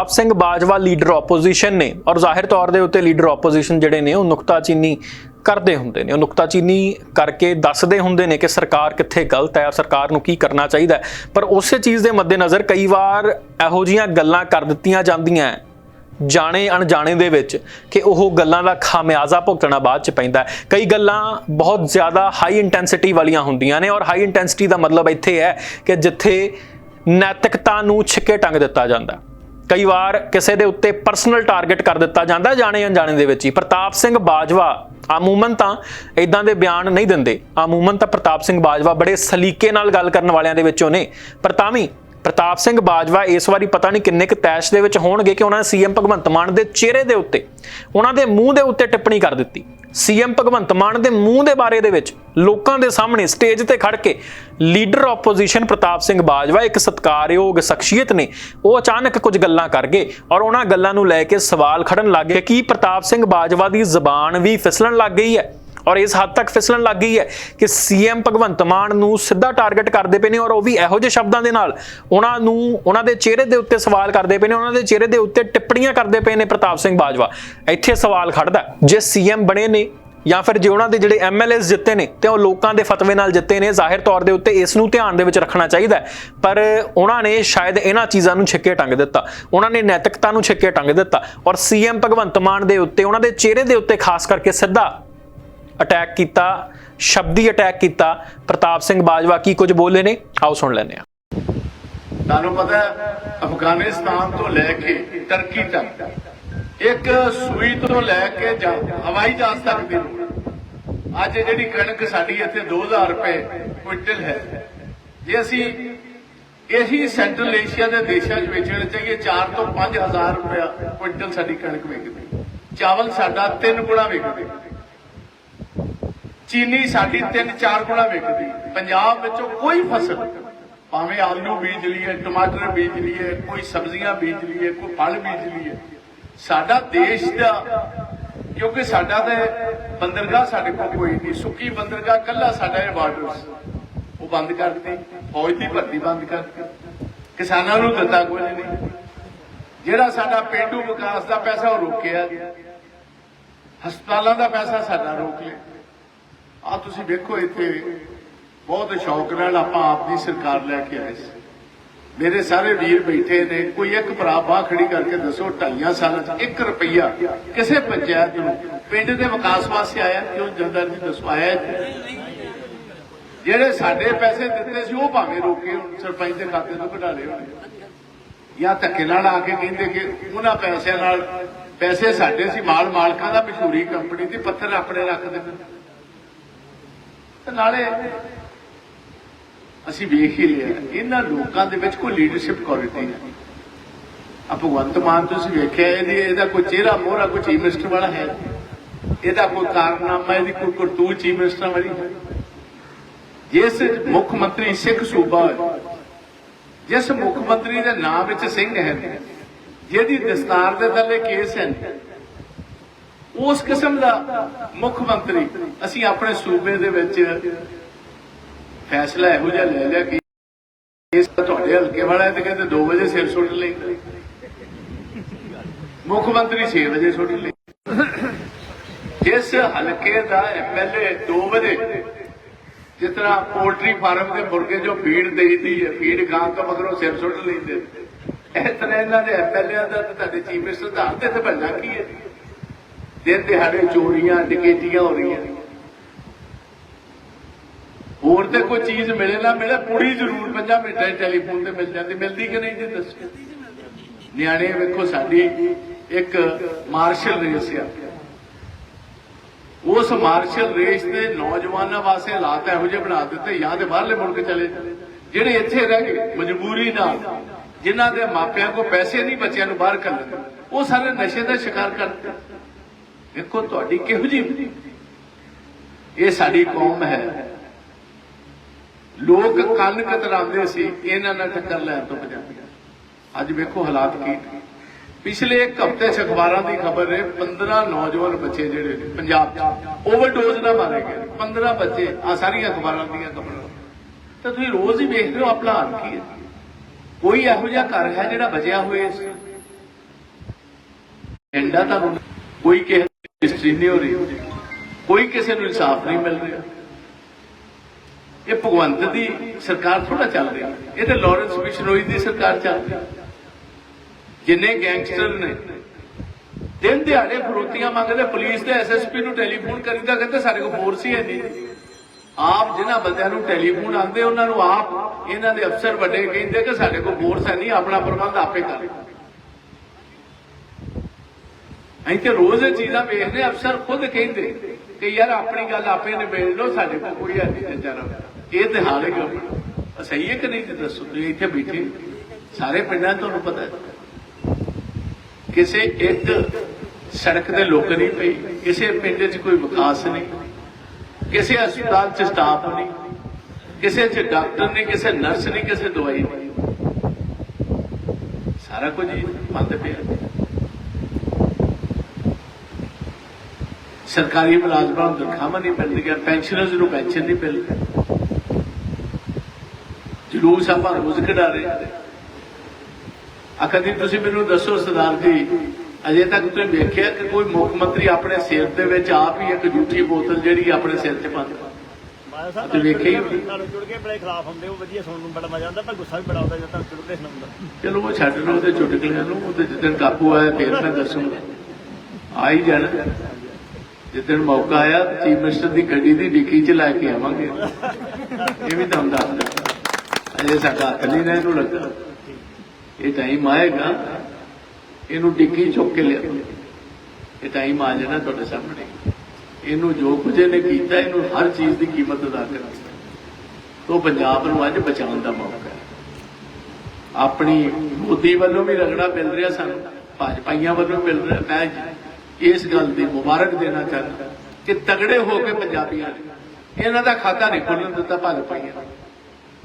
ਪ੍ਰਤਾਪ Singh Bajwa leader opposition ਨੇ ਔਰ ਜ਼ਾਹਿਰ ਤੌਰ ਦੇ ਉੱਤੇ ਲੀਡਰ ਆਪੋਜੀਸ਼ਨ ਜਿਹੜੇ ਨੇ ਉਹ ਨੁਕਤਾਚੀਨੀ ਕਰਦੇ ਹੁੰਦੇ ਨੇ। ਉਹ ਨੁਕਤਾਚੀਨੀ ਕਰਕੇ ਦੱਸਦੇ ਹੁੰਦੇ ਨੇ ਕਿ ਸਰਕਾਰ ਕਿੱਥੇ ਗਲਤ ਹੈ ਔਰ ਸਰਕਾਰ ਨੂੰ ਕੀ ਕਰਨਾ ਚਾਹੀਦਾ ਹੈ। ਪਰ ਉਸੇ ਚੀਜ਼ ਦੇ ਮੱਦੇਨਜ਼ਰ ਕਈ ਵਾਰ ਇਹੋ ਜੀਆਂ ਗੱਲਾਂ ਕਰ ਦਿੱਤੀਆਂ ਜਾਂਦੀਆਂ ਜਾਣੇ ਅਣਜਾਣੇ ਦੇ ਵਿੱਚ, ਕਿ ਉਹ ਗੱਲਾਂ ਦਾ ਖਾਮਿਆਜ਼ਾ ਭੁਗਤਣਾ ਬਾਅਦ ਚ ਪੈਂਦਾ ਕਈ ਗੱਲਾਂ ਬਹੁਤ ਜ਼ਿਆਦਾ ਹਾਈ ਇੰਟੈਂਸਿਟੀ ਵਾਲੀਆਂ ਹੁੰਦੀਆਂ ਨੇ ਔਰ ਹਾਈ ਇੰਟੈਂਸਿਟੀ ਦਾ ਮਤਲਬ ਇੱਥੇ ਹੈ ਕਿ ਜਿੱਥੇ ਨੈਤਿਕਤਾ ਨੂੰ ਛਿੱਕੇ ਟੰਗ ਦਿੱਤਾ ਜਾਂਦਾ ਕਈ ਵਾਰ ਕਿਸੇ ਦੇ ਉੱਤੇ ਪਰਸਨਲ ਟਾਰਗੇਟ ਕਰ ਦਿੱਤਾ ਜਾਂਦਾ, ਜਾਣੇ ਅਣਜਾਣੇ ਦੇ ਵਿੱਚ ਹੀ। ਪ੍ਰਤਾਪ ਸਿੰਘ ਬਾਜਵਾ, ਆਮੂਮਨ ਤਾਂ ਇਦਾਂ ਦੇ ਬਿਆਨ ਨਹੀਂ ਦਿੰਦੇ। ਆਮੂਮਨ ਤਾਂ ਪ੍ਰਤਾਪ ਸਿੰਘ ਬਾਜਵਾ ਬੜੇ ਸਲੀਕੇ ਨਾਲ ਗੱਲ ਕਰਨ ਵਾਲਿਆਂ ਦੇ ਵਿੱਚੋਂ ਨੇ। ਪਰ ਤਾਂ ਵੀ ਪ੍ਰਤਾਪ ਸਿੰਘ ਬਾਜਵਾ ਇਸ ਵਾਰੀ ਪਤਾ ਨਹੀਂ ਕਿੰਨੇ ਕੁ ਤੈਸ਼ ਦੇ ਵਿੱਚ ਹੋਣਗੇ ਕਿ ਉਹਨਾਂ ਨੇ ਸੀਐਮ ਭਗਵੰਤ ਮਾਨ ਦੇ ਚਿਹਰੇ ਦੇ ਉੱਤੇ ਉਹਨਾਂ ਦੇ ਮੂੰਹ ਦੇ ਉੱਤੇ ਟਿੱਪਣੀ ਕਰ ਦਿੱਤੀ। ਸੀਐਮ ਭਗਵੰਤ ਮਾਨ ਦੇ ਮੂੰਹ ਦੇ ਬਾਰੇ ਦੇ ਵਿੱਚ ਲੋਕਾਂ ਦੇ ਸਾਹਮਣੇ ਸਟੇਜ ਤੇ ਖੜ ਕੇ ਲੀਡਰ ਆਪੋਜੀਸ਼ਨ ਪ੍ਰਤਾਪ ਸਿੰਘ ਬਾਜਵਾ ਇੱਕ ਸਤਿਕਾਰਯੋਗ ਸ਼ਖਸੀਅਤ ਨੇ, ਉਹ ਅਚਾਨਕ ਕੁਝ ਗੱਲਾਂ ਕਰ ਗਏ ਔਰ ਉਹਨਾਂ ਗੱਲਾਂ ਨੂੰ ਲੈ ਕੇ ਸਵਾਲ ਖੜਨ ਲੱਗ ਗਏ ਕਿ ਪ੍ਰਤਾਪ ਸਿੰਘ ਬਾਜਵਾ ਦੀ ਜ਼ਬਾਨ ਵੀ ਫਿਸਲਣ ਲੱਗ ਗਈ ਹੈ। ਔਰ ਇਸ ਹੱਦ ਤੱਕ ਫਿਸਲਣ ਲੱਗ ਗਈ ਹੈ ਕਿ ਸੀਐਮ ਭਗਵੰਤ ਮਾਨ ਨੂੰ ਸਿੱਧਾ ਟਾਰਗੇਟ ਕਰਦੇ ਪਏ ਨੇ ਔਰ ਉਹ ਵੀ ਇਹੋ ਜਿਹੇ ਸ਼ਬਦਾਂ ਦੇ ਨਾਲ ਉਹਨਾਂ ਨੂੰ ਉਹਨਾਂ ਦੇ ਚਿਹਰੇ ਦੇ ਉੱਤੇ ਸਵਾਲ ਕਰਦੇ ਪਏ ਨੇ ਉਹਨਾਂ ਦੇ ਚਿਹਰੇ ਦੇ ਉੱਤੇ ਟਿੱਪਣੀਆਂ ਕਰਦੇ ਪਏ ਨੇ ਪ੍ਰਤਾਪ ਸਿੰਘ ਬਾਜਵਾ। ਇੱਥੇ ਸਵਾਲ ਖੜਦਾ ਹੈ, ਜੇ ਸੀਐਮ ਬਣੇ ਨੇ ਜਾਂ ਫਿਰ ਜੇ ਉਹਨਾਂ ਦੇ ਜਿਹੜੇ ਐਮਐਲਏਸ ਜਿੱਤੇ ਨੇ ਤੇ ਉਹ ਲੋਕਾਂ ਦੇ ਫਤਵੇ ਨਾਲ ਜਿੱਤੇ ਨੇ ਜ਼ਾਹਿਰ ਤੌਰ ਦੇ ਉੱਤੇ ਇਸ ਨੂੰ ਧਿਆਨ ਦੇ ਵਿੱਚ ਰੱਖਣਾ ਚਾਹੀਦਾ ਪਰ ਉਹਨਾਂ ਨੇ ਸ਼ਾਇਦ ਇਹਨਾਂ ਚੀਜ਼ਾਂ ਨੂੰ ਛਿੱਕੇ ਟੰਗ ਦਿੱਤਾ ਉਹਨਾਂ ਨੇ ਨੈਤਿਕਤਾ ਨੂੰ ਛਿੱਕੇ ਟੰਗ ਦਿੱਤਾ ਔਰ ਸੀਐਮ ਭਗਵੰਤ ਮਾਨ ਦੇ ਉੱਤੇ ਉਹਨਾਂ ਦੇ ਚਿਹਰੇ ਦੇ ਉੱਤੇ ਖਾਸ ਕਰਕੇ ਸਿੱਧਾ ਅਟੈਕ ਕੀਤਾ, ਸ਼ਬਦੀ ਅਟੈਕ ਕੀਤਾ। ਪ੍ਰਤਾਪ ਸਿੰਘ ਬਾਜਵਾ ਕੀ ਕੁਝ ਬੋਲੇ ਨੇ? ਆਓ ਸੁਣ ਲੈਂਦੇ ਹਾਂ। ਤੁਹਾਨੂੰ ਪਤਾ ਅਫਗਾਨਿਸਤਾਨ ਤੋਂ ਲੈ ਕੇ ਟਰਕੀ ਤੱਕ, ਇੱਕ ਸੂਈ ਤੋਂ ਲੈ ਕੇ ਹਵਾਈ ਜਹਾਜ਼ ਤੱਕ ਦੀ ਅੱਜ ਜਿਹੜੀ ਕਣਕ ਸਾਡੀ ਇੱਥੇ 2000 ਰੁਪਏ ਕੁਇੰਟਲ ਹੈ। ਜੇ ਅਸੀਂ ਇਹੀ ਸੈਂਟਰਲ ਏਸ਼ੀਆ ਦੇ ਦੇਸ਼ਾਂ 'ਚ ਵੇਚਣ ਚਾਹੀਏ 4 ਤੋਂ 5000 ਰੁਪਏ ਕੁਇੰਟਲ ਸਾਡੀ ਕਣਕ ਵਿਕਦੀ ਚਾਵਲ ਸਾਡਾ 3 ਗੁਣਾ ਵਿਕਦੇ ਚੀਨੀ ਸਾਡੀ 3-4 ਗੁਣਾ ਵਿਕਦੀ। ਪੰਜਾਬ ਵਿੱਚੋਂ ਕੋਈ ਫਸਲ ਭਾਵੇਂ ਆਲੂ ਬੀਜ ਲਈਏ, ਟਮਾਟਰ ਬੀਜ ਲਈਏ, ਕੋਈ ਸਬਜ਼ੀਆਂ ਬੀਜ ਲਈਏ, ਕੋਈ ਫਲ ਬੀਜ ਲਈਏ। ਸਾਡਾ ਦੇਸ਼ ਦਾ, ਕਿਉਂਕਿ ਸਾਡਾ ਤੇ ਬੰਦਰਗਾਹ ਸਾਡੇ ਕੋਲ ਕੋਈ ਨਹੀਂ, ਸੁੱਕੀ ਬੰਦਰਗਾਹ ਕੱਲਾ ਸਾਡਾ ਇਹ ਬਾਰਡਰ ਉਹ ਬੰਦ ਕਰਤੀ ਫੌਜ ਦੀ ਭਰਤੀ ਬੰਦ ਕਰਤੀ ਕਿਸਾਨਾਂ ਨੂੰ ਦਿੱਤਾ ਕੁਝ ਨਹੀਂ। ਜਿਹੜਾ ਸਾਡਾ ਪੇਂਡੂ ਵਿਕਾਸ ਦਾ ਪੈਸਾ ਉਹ ਰੋਕਿਆ। ਹਸਪਤਾਲਾਂ ਦਾ ਪੈਸਾ ਸਾਡਾ ਰੋਕ ਲਿਆ। ਆ ਤੁਸੀਂ ਵੇਖੋ ਇੱਥੇ ਬਹੁਤ ਸ਼ੌਕ ਨਾਲ ਆਪਾਂ ਆਪ ਦੀ ਸਰਕਾਰ ਲੈ ਕੇ ਆਏ ਸੀ। ਮੇਰੇ ਸਾਰੇ ਵੀਰ ਬੈਠੇ ਨੇ, ਕੋਈ ਇੱਕ ਭਰਾ ਬਾਹ ਖੜੀ ਕਰਕੇ ਦੱਸੋ, ਢਾਈਆਂ ਸਾਲਾਂ ਚ 1 ਰੁਪਈਆ ਕਿਸੇ ਪੰਚਾਇਤ ਨੂੰ, ਪਿੰਡ ਦੇ ਵਿਕਾਸ ਵਾਸਤੇ ਆਇਆ, ਕਿਉਂ ਜਨਦਰ ਜੀ ਦੱਸੋ, ਆਇਆ ਜਿਹੜੇ ਸਾਡੇ ਪੈਸੇ ਦਿੱਤੇ ਸੀ, ਉਹ ਭਾਵੇਂ ਰੋਕੇ ਹੁਣ, ਸਰਪੰਚ ਦੇ ਖਾਤੇ ਤੋਂ ਕਢਾ ਲਏ ਹੋਣੇ। ਜਾਂ ਧੱਕੇ ਨਾਲ ਆ ਕੇ ਕਹਿੰਦੇ ਕਿ ਉਹਨਾਂ ਪੈਸਿਆਂ ਨਾਲ, ਪੈਸੇ ਸਾਡੇ ਸੀ, ਮਾਲ ਮਾਲਕਾਂ ਦਾ ਮਸ਼ਹੂਰੀ ਕੰਪਨੀ ਦੀ ਪੱਥਰ ਆਪਣੇ ਰੱਖ ਦੇਣ ਤੇ ਨਾਲੇ ਅਸੀਂ ਵੇਖ ਹੀ ਲਿਆ, ਇਹਨਾਂ ਲੋਕਾਂ ਦੇ ਵਿੱਚ ਕੋਈ ਲੀਡਰਸ਼ਿਪ ਕੁਆਲਿਟੀ ਨਹੀਂ। ਆ ਭਗਵੰਤ ਮਾਨ ਤੁਸੀਂ ਵੇਖਿਆ, ਇਹਦੀ ਇਹਦਾ ਕੋਈ ਚਿਹਰਾ ਮੋਹਰਾ, ਕੋਈ ਚੀਫ ਮਿਨਿਸਟਰ ਵਾਲਾ ਹੈ ਇਹਦਾ ਕੋਈ ਕਾਰਨਾਮਾ, ਇਹਦੀ ਕੋਈ ਕਰਤੂਤ ਚੀਫ ਮਿਨਿਸਟਰ ਵਾਲੀ ਹੈ ਜਿਸ ਮੁੱਖ ਮੰਤਰੀ ਸਿੱਖ ਸੂਬਾ ਹੈ, ਜਿਸ ਮੁੱਖ ਮੰਤਰੀ ਦੇ ਨਾਮ ਵਿੱਚ ਸਿੰਘ ਹੈ ਜਿਹਦੀ ਦਸਤਾਰ ਦੇ ਥੱਲੇ ਕੇਸ ਹੈ ਉਸ ਕਿਸਮ ਦਾ ਮੁੱਖ ਮੰਤਰੀ ਅਸੀਂ ਆਪਣੇ ਸੂਬੇ ਦੇ ਵਿੱਚ ਫੈਸਲਾ ਇਹੋ ਜਿਹਾ ਲੈ ਲਿਆ ਕਿ ਇਸ ਤੁਹਾਡੇ ਹਲਕੇ ਵਾਲਾ ਹੈ ਤੇ ਕਹਿੰਦੇ 2 ਵਜੇ ਸਿਰ ਸੁੱਟ ਲਈ। ਮੁੱਖ ਮੰਤਰੀ 6 ਵਜੇ ਸੁੱਟ ਲਈ। ਜਿਸ ਹਲਕੇ ਦਾ ਐਮਐਲਏ 2 ਵਜੇ ਜਿਸ ਤਰ੍ਹਾਂ ਪੋਲਟਰੀ ਫਾਰਮ ਦੇ ਮੁਰਗੇ ਜੋ ਫੀਡ ਦੇਈਦੀ ਹੈ, ਫੀਡ ਖਾਣ ਤੋਂ ਮਗਰੋਂ ਸਿਰ ਸੁੱਟ ਲੈਂਦੇ ਇਸ ਤਰ੍ਹਾਂ ਇਹਨਾਂ ਦੇ ਐਮਐਲਏ ਦਾ ਤੇ ਤੁਹਾਡੇ ਚੀਫ ਮਿਨਿਸਟਰ ਦਾ ਹੱਥ ਤੇ ਭੱਜਣਾ ਕੀ ਹੈ? ਦਿਨ ਦਿਹਾੜੇ ਚੋਰੀਆਂ, ਡਕੈਤੀਆਂ ਹੋ ਰਹੀਆਂ। ਹੋਰ ਤੇ ਕੋਈ ਚੀਜ਼ ਮਿਲੇ ਨਾ ਮਿਲੇ ਪੂਰੀ ਜ਼ਰੂਰ 5 ਮਿੰਟਾਂ 'ਚ ਟੈਲੀਫੋਨ ਤੇ ਮਿਲ ਜਾਂਦੀ, ਮਿਲਦੀ ਕਿ ਨਹੀਂ ਜੀ ਦੱਸੋ? ਨਿਆਣੇ ਵੇਖੋ ਸਾਡੀ ਇੱਕ ਮਾਰਸ਼ਲ ਰੇਸ ਆ। ਉਸ ਮਾਰਸ਼ਲ ਰੇਸ ਦੇ ਨੌਜਵਾਨਾਂ ਵਾਸਤੇ ਹਾਲਾਤ ਇਹੋ ਜਿਹੇ ਬਣਾ ਦਿੱਤੇ, ਜਾਂ ਤੇ ਬਾਹਰਲੇ ਮੁਲਕ ਚਲੇ ਜਿਹੜੇ ਇੱਥੇ ਰਹਿ ਗਏ, ਮਜਬੂਰੀ ਨਾਲ, ਜਿਨ੍ਹਾਂ ਦੇ ਮਾਪਿਆਂ ਕੋਲ ਪੈਸੇ ਨਹੀਂ, ਬੱਚਿਆਂ ਨੂੰ ਬਾਹਰ ਕੱਢਣ ਉਹ ਸਾਰੇ ਨਸ਼ੇ ਦਾ ਸ਼ਿਕਾਰ ਕਰਦੇ। ਵੇਖੋ, ਤੁਹਾਡੀ ਕਿਹੋ ਜਿਹੀ ਇਹ ਸਾਡੀ ਕੌਮ ਹੈ। ਲੋਕ ਕੰਨ ਕਤਰਾਉਂਦੇ ਸੀ, ਇਹਨਾਂ ਨਾਲ ਟੱਕਰ ਲੈਣ ਤੋਂ ਪੰਜਾਬੀ ਅੱਜ ਵੇਖੋ ਹਾਲਾਤ ਕੀ ਪਿਛਲੇ ਇੱਕ ਹਫ਼ਤੇ ਚ ਅਖਬਾਰਾਂ ਦੀ ਖਬਰ ਹੈ 15 ਨੌਜਵਾਨ ਬੱਚੇ ਜਿਹੜੇ ਪੰਜਾਬ 'ਚ, ਓਵਰਡੋਜ਼ ਨਾਲ ਮਾਰੇ ਗਏ 15 ਬੱਚੇ ਆ ਸਾਰੀਆਂ ਅਖਬਾਰਾਂ ਦੀਆਂ ਖਬਰਾਂ। ਤਾਂ ਤੁਸੀਂ ਰੋਜ਼ ਹੀ ਵੇਖ ਰਹੇ ਹੋ, ਆਪਣਾ ਹਾਲ ਕੀ ਹੈ? ਕੋਈ ਇਹੋ ਜਿਹਾ ਘਰ ਹੈ ਜਿਹੜਾ ਬਚਿਆ ਹੋਇਆ ਇਸ ਐਂਡਾ ਤਾਂ ਕੋਈ ਕਿਸੇ ਦੀ ਨਹੀਂ ਹੋ ਰਹੀ। ਕੋਈ ਕਿਸੇ ਨੂੰ ਇਨਸਾਫ ਨਹੀਂ ਮਿਲ ਰਿਹਾ। ਇਹ ਭਗਵੰਤ ਦੀ ਸਰਕਾਰ ਥੋੜਾ ਚੱਲ ਰਹੀ ਇਹ ਤਾਂ ਲਾਰੈਂਸ ਬਿਸ਼ਨੋਈ ਦੀ ਸਰਕਾਰ ਚੱਲ ਰਹੀ ਜਿੰਨੇ ਗੈਂਗਸਟਰ ਨੇ, ਦਿਨ ਦਿਹਾੜੇ ਫਰੋਤੀਆਂ ਮੰਗਦੇ, ਪੁਲਿਸ ਤੇ ਐਸਐਸਪੀ ਨੂੰ ਟੈਲੀਫੋਨ ਕਰੀਦਾ ਕਹਿੰਦੇ ਸਾਡੇ ਕੋਲ ਫੋਰਸ ਹੀ ਹੈ ਨਹੀਂ। ਆਪ ਜਿਨ੍ਹਾਂ ਬੰਦਿਆਂ ਨੂੰ ਟੈਲੀਫੋਨ ਆਉਂਦੇ, ਉਹਨਾਂ ਨੂੰ ਆਪ ਇਹਨਾਂ ਦੇ ਅਫਸਰ ਵੱਡੇ ਕਹਿੰਦੇ ਕਿ ਸਾਡੇ ਕੋਲ ਫੋਰਸ ਹੈ ਨਹੀਂ, ਆਪਣਾ ਪ੍ਰਬੰਧ ਆਪੇ ਕਰ। ਅਸੀਂ ਤੇ ਰੋਜ਼ ਇਹ ਚੀਜ਼ਾਂ ਵੇਖਦੇ ਅਫਸਰ ਖੁਦ ਕਹਿੰਦੇ ਕਿ ਯਾਰ ਆਪਣੀ ਗੱਲ ਆਪੇ ਨਿਬੇੜ ਲਓ, ਸਾਡੇ ਕੋਲ ਕੋਈ ਹੈ ਨਹੀਂ ਵਿਚਾਰਾ ਇਹ ਤੇ ਹਾਲ ਹੈ ਕਿ ਸਹੀ ਹੈ ਕਿ ਨਹੀਂ ਜੀ ਦੱਸੋ, ਤੁਸੀਂ ਇੱਥੇ ਬੈਠੇ ਸਾਰੇ ਪਿੰਡਾਂ ਤੁਹਾਨੂੰ ਪਤਾ ਹੈ। ਕਿਸੇ ਇੱਕ ਸੜਕ ਤੇ ਲੋਕ ਨਹੀਂ ਪਈ, ਕਿਸੇ ਪਿੰਡ 'ਚ ਕੋਈ ਵਿਕਾਸ ਨਹੀਂ, ਕਿਸੇ ਹਸਪਤਾਲ 'ਚ ਸਟਾਫ ਨਹੀਂ, ਕਿਸੇ 'ਚ ਡਾਕਟਰ ਨਹੀਂ, ਕਿਸੇ ਨਰਸ ਨਹੀਂ, ਕਿਸੇ ਦਵਾਈ ਨਹੀਂ। ਸਾਰਾ ਕੁਝ ਬੰਦ ਪਿਆ। ਸਰਕਾਰੀ ਮੁਲਾਜ਼ਮਾਂ ਨੂੰ ਤਨਖਾਹਾਂ ਨਹੀਂ ਮਿਲਦੀਆਂ ਪੈਨਸ਼ਨਰਜ਼ ਨੂੰ ਪੈਨਸ਼ਨ ਨਹੀਂ ਮਿਲਦੀ। ਜਲੂਸ ਆਪਾਂ ਰੋਜ਼ ਕਢਾ ਰਹੇ ਅਕਦੀ ਤੁਸੀਂ ਮੈਨੂੰ ਦੱਸੋ ਸਰਦਾਰ ਜੀ ਅਜੇ ਤੱਕ ਤੁਸੀਂ ਵੇਖਿਆ ਕਿ ਕੋਈ ਮੁੱਖ ਮੰਤਰੀ ਆਪਣੇ ਸਿਰ ਦੇ ਵਿੱਚ ਆਪ ਹੀ ਇੱਕ ਝੂਠੀ ਬੋਤਲ ਜਿਹੜੀ ਆਪਣੇ ਸਿਰ 'ਚ ਪਾਉਂਦਾ? ਮਾਇਆ ਸਾਹਿਬ ਤੇ ਵੇਖਿਆ ਹੀ। ਨਾਲ ਜੁੜ ਕੇ ਬੜੇ ਖਿਲਾਫ ਹੁੰਦੇ ਉਹ ਵਧੀਆ ਸੁਣਨ ਨੂੰ ਬੜਾ ਮਜ਼ਾ ਆਉਂਦਾ ਪਰ ਗੁੱਸਾ ਵੀ ਬੜਾ ਆਉਂਦਾ ਜਦੋਂ ਤੱਕ ਜੁੜਦੇ ਸੁਣਨ ਦਾ। ਚਲੋ ਉਹ ਛੱਡ ਲਓ ਉਹਦੇ ਚੁਟਕਲਿਆਂ ਨੂੰ ਉਹਦੇ ਜਿੱਦਣ ਕਾਬੂ ਆਇਆ ਫਿਰ ਮੈਂ ਦੱਸੂਗਾ। ਆ ਹੀ ਜਾਣਾ। ਜਿੱਦਣ ਮੌਕਾ ਆਇਆ, ਚੀਫ ਮਿਨਿਸਟਰ ਦੀ ਗੱਡੀ ਦੀ ਡਿੱਕੀ 'ਚ ਲੈ ਕੇ ਆਵਾਂਗੇ। ਇਹ ਵੀ ਤੁਹਾਨੂੰ ਦੱਸਦਾ ਅਜੇ ਸਾਡਾ ਹੱਥ ਨਾ ਇਹਨੂੰ ਲੱਗਾ। ਇਹ ਟਾਈਮ ਆਏਗਾ ਇਹਨੂੰ ਡਿੱਕੀ ਚੁੱਕ ਕੇ ਲਿਆ। ਇਹ ਟਾਈਮ ਆ ਜਾਣਾ ਤੁਹਾਡੇ ਸਾਹਮਣੇ। ਇਹਨੂੰ ਜੋ ਕੁਝ ਇਹਨੇ ਕੀਤਾ, ਇਹਨੂੰ ਹਰ ਚੀਜ਼ ਦੀ ਕੀਮਤ ਅਦਾ ਕਰਨੀ ਤੋਂ ਪੰਜਾਬ ਨੂੰ ਅੱਜ ਬਚਾਉਣ ਦਾ ਮੌਕਾ ਹੈ। ਆਪਣੀ ਮੋਦੀ ਵੱਲੋਂ ਵੀ ਰਗੜਾ ਮਿਲ ਰਿਹਾ ਸਾਨੂੰ। ਭਾਜਪਾਈਆਂ ਵੱਲੋਂ ਮਿਲ ਰਿਹਾ। ਮੈਂ ਇਸ ਗੱਲ ਦੀ ਮੁਬਾਰਕ ਦੇਣਾ ਚਾਹੁੰਦਾ ਕਿ ਤਗੜੇ ਹੋ ਕੇ ਪੰਜਾਬੀਆਂ ਨੇ ਇਹਨਾਂ ਦਾ ਖਾਤਾ ਨਹੀਂ ਖੋਲਣ ਦਿੱਤਾ ਭਾਜਪਾਈਆਂ ਨੇ।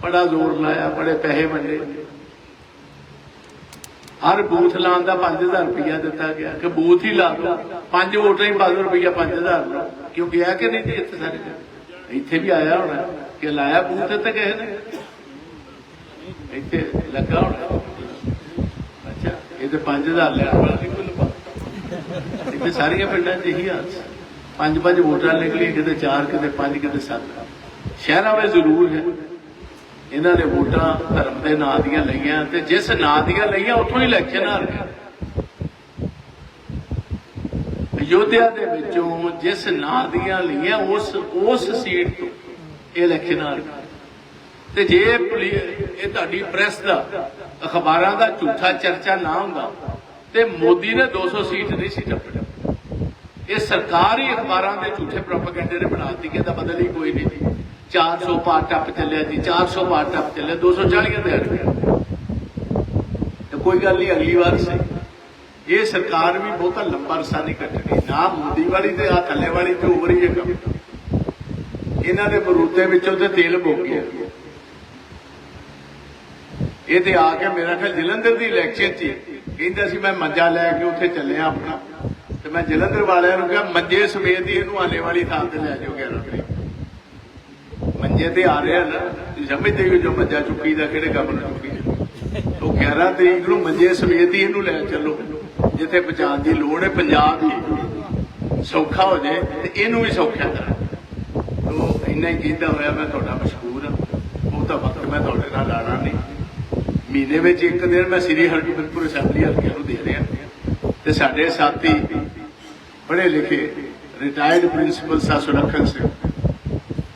ਬੜਾ ਜ਼ੋਰ ਲਾਇਆ, ਬੜੇ ਪੈਸੇ ਵੰਡੇ। ਹਰ ਬੂਥ ਲਾਉਣ ਦਾ 5000 ਰੁਪਇਆ ਦਿੱਤਾ ਗਿਆ। ਕਿ ਬੂਥ ਹੀ ਲਾ ਦੋ। ਪੰਜ ਵੋਟਾਂ ਹੀ 5 ਰੁਪਇਆ 5000 ਲਓ। ਕਿਉਂਕਿ ਆ ਕਿ ਨਹੀਂ ਜੀ, ਇੱਥੇ ਸਾਡੇ ਇੱਥੇ ਵੀ ਆਇਆ ਹੋਣਾ। ਕਿ ਲਾਇਆ ਬੂਥ ਤੇ ਕਿਸੇ ਨੇ? ਇੱਥੇ ਲੱਗਾ ਹੋਣਾ। ਅੱਛਾ, ਇਹ ਤੇ 5000 ਲੈਣ ਵਾਲਾ ਨਹੀਂ ਇੱਥੇ ਸਾਰੀਆਂ ਪਿੰਡਾਂ 'ਚ ਇਹੀ ਹਾਲ ਪੰਜ ਪੰਜ ਵੋਟਾਂ ਨਿਕਲੀ ਕਿਤੇ ਚਾਰ, ਕਿਤੇ ਪੰਜ, ਕਿਤੇ ਸੱਤ। ਸ਼ਹਿਰਾਂ ਵਿੱਚ ਜ਼ਰੂਰ ਹੈ। ਇਹਨਾਂ ਨੇ ਵੋਟਾਂ ਧਰਮ ਦੇ ਨਾਂ ਦੀਆਂ ਲਈਆਂ ਤੇ ਜਿਸ ਨਾਂ ਦੀਆਂ ਲਈਆਂ, ਉੱਥੋਂ ਹੀ ਇਲੈਕਸ਼ਨ ਹਾਰ ਗਿਆ ਅਯੋਧਿਆ ਦੇ ਵਿੱਚੋਂ ਜਿਸ ਨਾਂ ਦੀਆਂ ਲਈਆਂ, ਉਸ ਉਸ ਸੀਟ ਤੋਂ ਇਲੈਕਸ਼ਨ ਹਾਰ ਗਿਆ ਤੇ ਜੇ ਇਹ ਤੁਹਾਡੀ ਪ੍ਰੈਸ ਦਾ, ਅਖਬਾਰਾਂ ਦਾ ਝੂਠਾ ਚਰਚਾ ਨਾ ਹੁੰਦਾ ਤੇ ਮੋਦੀ ਨੇ 200 ਸੀਟ ਨਹੀਂ ਸੀ ਟੱਪਣੀ ਇਹ ਸਰਕਾਰ ਹੀ ਅਖਬਾਰਾਂ ਦੇ ਝੂਠੇ ਪ੍ਰੋਪਗੈਂਡੇ ਨੇ ਬਣਾਤੀ ਕਿ ਇਹਦਾ ਬਦਲ ਹੀ ਕੋਈ ਨਹੀਂ ਜੀ। 400 ਪਾਰ ਟੱਪ ਚੱਲਿਆ ਜੀ 400 ਪਾਰ ਟੱਪ ਚੱਲਿਆ 240 ਦੇ ਅੜ ਗਿਆ। ਤੇ ਕੋਈ ਗੱਲ ਨਹੀਂ, ਅਗਲੀ ਵਾਰ ਸਹੀ। ਇਹ ਸਰਕਾਰ ਵੀ ਬਹੁਤਾ ਲੰਬਾ ਰਸਾ ਨਹੀਂ ਕੱਟਣੀ ਨਾ ਮੋਦੀ ਵਾਲੀ ਤੇ ਆ ਥੱਲੇ ਵਾਲੀ ਤੇ ਉਭਰ ਹੀ ਇਹ ਕੰਮ। ਇਹਨਾਂ ਦੇ ਬਰੂਤੇ ਵਿੱਚੋਂ ਤੇ ਤੇਲ ਮੁੱਕ ਗਿਆ। ਇਹ ਤੇ ਆ ਕੇ ਮੇਰਾ ਖਿਆਲ ਜਲੰਧਰ ਦੀ ਇਲੈਕਸ਼ਨ 'ਚ ਹੀ ਕਹਿੰਦਾ ਸੀ ਮੈਂ ਮੰਜਾ ਲੈ ਕੇ ਉੱਥੇ ਚੱਲਿਆ ਆਪਣਾ। ਤੇ ਮੈਂ ਜਲੰਧਰ ਵਾਲਿਆਂ ਨੂੰ ਕਿਹਾ, ਮੰਜੇ ਸਮੇਤ ਹੀ ਇਹਨੂੰ ਆਲੇ ਵਾਲੀ ਥਾਂ ਤੇ ਲੈ ਜਾਓ 11 ਤਰੀਕ। ਮੰਜੇ ਤੇ ਆ ਰਿਹਾ ਨਾ ਸਮਝਦੇ ਹੋ ਜੋ ਮੰਜਾ ਚੁੱਕੀ ਦਾ ਕਿਹੜੇ ਕੰਮ ਨੂੰ ਚੁੱਕੀ ਦਾ 11 ਤਰੀਕ ਨੂੰ ਮੰਜੇ ਸਮੇਤ ਹੀ ਇਹਨੂੰ ਲੈ ਚੱਲੋ। ਜਿੱਥੇ ਪਹੁੰਚਾਉਣ ਦੀ ਲੋੜ ਹੈ, ਪੰਜਾਬ ਹੀ। ਸੌਖਾ ਹੋ ਜਾਏ ਤੇ ਇਹਨੂੰ ਵੀ ਸੌਖਾ ਕਰਾਂ। ਤੋ ਇੰਨਾ ਹੀ ਕਹਿੰਦਾ ਹੋਇਆ ਮੈਂ ਤੁਹਾਡਾ ਮਸ਼ਹੂਰ ਹਾਂ। ਉਹ ਤਾਂ ਵਕਤ ਮੈਂ ਤੁਹਾਡੇ ਨਾਲ ਲਾਣਾ ਮਹੀਨੇ ਵਿੱਚ ਇੱਕ ਦਿਨ ਮੈਂ ਸ੍ਰੀ ਹਰਗੋਬਿੰਦਪੁਰ ਅਸੈਂਬਲੀ ਹਲਕੇ ਨੂੰ ਦੇ ਰਿਹਾ। ਤੇ ਸਾਡੇ ਸਾਥੀ ਪੜ੍ਹੇ ਲਿਖੇ ਰਿਟਾਇਰਡ ਪ੍ਰਿੰਸੀਪਲ ਸਾ ਸੁਲੱਖਣ ਸਿੰਘ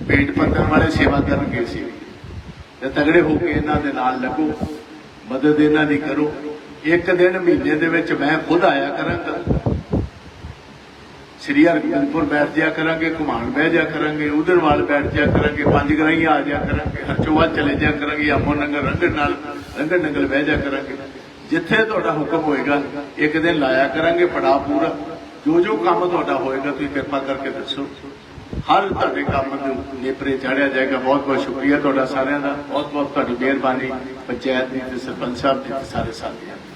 ਪੇਟ ਪੱਤਣ ਵਾਲੇ ਸੇਵਾ ਕਰਨ ਗਏ ਸੀ। ਤੇ ਤਗੜੇ ਹੋ ਕੇ ਇਹਨਾਂ ਦੇ ਨਾਲ ਲੱਗੋ, ਮਦਦ ਇਹਨਾਂ ਦੀ ਕਰੋ। ਇੱਕ ਦਿਨ ਮਹੀਨੇ ਦੇ ਵਿੱਚ ਮੈਂ ਖੁਦ ਆਇਆ ਕਰਾਂਗਾ। ਸ੍ਰੀ ਹਰਗੋਬਿੰਦਪੁਰ ਬੈਠ ਜਾ ਕਰਾਂਗੇ, ਘੁਮਾਣ ਬਹਿ ਜਾ ਕਰਾਂਗੇ ਉਧਰਵਾਲ ਬੈਠ ਜਾ ਕਰਾਂਗੇ, ਪੰਜ ਗਰਾਈ ਆ ਜਾ ਕਰਾਂਗੇ ਹਰਚੋਵਾਲ ਚਲੇ ਜਾ ਕਰਾਂਗੇ ਆਮੋ ਨੰਗਲ ਰੰਗੜ ਨਾਲ ਰੰਗੜ ਨੰਗਲ ਬਹਿ ਜਾ ਕਰਾਂਗੇ। ਜਿੱਥੇ ਤੁਹਾਡਾ ਹੁਕਮ ਹੋਏਗਾ, ਇੱਕ ਦਿਨ ਲਾਇਆ ਕਰਾਂਗੇ ਪੜਾ ਪੂਰਾ। ਜੋ ਜੋ ਕੰਮ ਤੁਹਾਡਾ ਹੋਏਗਾ, ਤੁਸੀਂ ਕਿਰਪਾ ਕਰਕੇ ਦੱਸੋ। ਹਰ ਤੁਹਾਡੇ ਕੰਮ ਨੂੰ ਨੇਪਰੇ ਚਾੜਿਆ ਜਾਏਗਾ। ਬਹੁਤ ਬਹੁਤ ਸ਼ੁਕਰੀਆ ਤੁਹਾਡਾ ਸਾਰਿਆਂ ਦਾ। ਬਹੁਤ ਬਹੁਤ ਤੁਹਾਡੀ ਮਿਹਰਬਾਨੀ ਪੰਚਾਇਤ ਦੀ ਤੇ ਸਰਪੰਚ ਸਾਹਿਬ ਦੀ ਸਾਰੇ ਸਾਥੀਆਂ